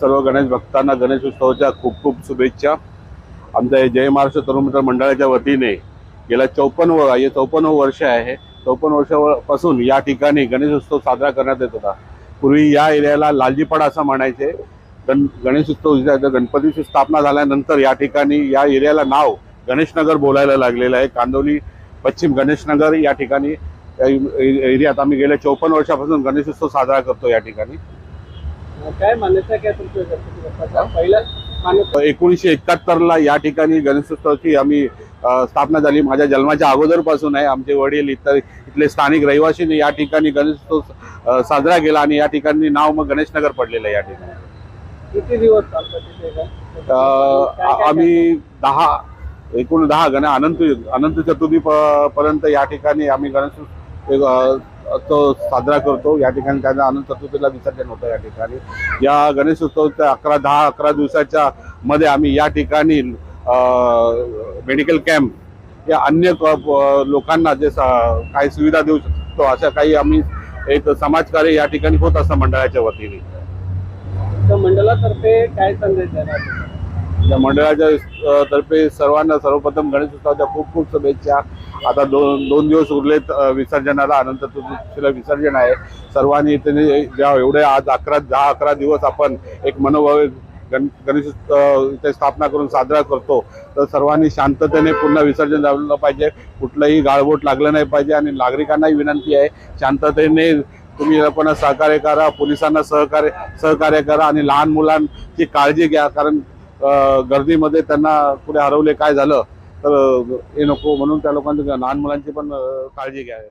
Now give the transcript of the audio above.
सर्व गणेश भक्तांना गणेश उत्सवाच्या खूप खूप शुभेच्छा. आमच्या हे जय महाराष्ट्र तरुण मित्र मंडळाच्या वतीने गेल्या चौपन्न व हे चौपन्न वर्ष आहे. चौपन्न वर्षापासून या ठिकाणी गणेश उत्सव साजरा करण्यात येत होता. पूर्वी या एरियाला लालजीपाडा असं म्हणायचे. गण गणेश उत्सव गणपतीची स्थापना झाल्यानंतर या ठिकाणी या एरियाला नाव गणेशनगर बोलायला लागलेलं आहे. कांदोली पश्चिम गणेशनगर या ठिकाणी एरियात आम्ही गेल्या चौपन्न वर्षापासून गणेश उत्सव साजरा करतो या ठिकाणी. काय मान्यता काय तुमच्या एकोणीसशे एकाहत्तरला या ठिकाणी गणेशोत्सवाची आम्ही स्थापना झाली. माझ्या जन्माच्या अगोदरपासून आहे. आमचे वडील इतर इथले स्थानिक रहिवासीने या ठिकाणी गणेशोत्सव साजरा केला आणि या ठिकाणी नाव मग गणेशनगर पडलेलं आहे या ठिकाणी. किती दिवस आम्ही दहा एकूण दहा गण अनंत अनंत चतुर्थी पर्यंत या ठिकाणी आम्ही गणेश एक, तो साजरा करतो. या ठिकाणी त्यांना अनंत चतुर्थीला विसर्जन होतं या ठिकाणी. या गणेश उत्सवच्या अकरा दहा अकरा दिवसाच्या मध्ये आम्ही या ठिकाणी मेडिकल कॅम्प या अन्य क- लोकांना जे सा- काही सुविधा देऊ शकतो अशा काही आम्ही एक समाजकार्य या ठिकाणी होत असतं मंडळाच्या वतीने. तर मंडळातर्फे काय संदेश देणार या मंडळाच्या तर्फे सर्वांना सर्वप्रथम गणेश उत्सवाच्या खूप खूप शुभेच्छा. आता दोन दोन दिवस उरलेत विसर्जनाला. अनंत चतुर्थीला विसर्जन आहे. सर्वांनी इथे ज्या एवढे आज अकरा दहा अकरा दिवस आपण एक मनोभावे गण गणेश उत्सव इथे स्थापना करून साजरा करतो. तर सर्वांनी शांततेने पुन्हा विसर्जन झालं पाहिजे. कुठलंही गाळबोट लागलं नाही पाहिजे आणि नागरिकांनाही विनंती आहे शांततेने तुम्ही पण सहकार्य करा पोलिसांना सहकार्य सहकार्य करा आणि लहान मुलांची काळजी घ्या. कारण गर्दीमध्ये त्यांना पुढे हरवले काय झालं तर हे नको म्हणून त्या लोकांची लहान मुलांची पण काळजी घ्यावी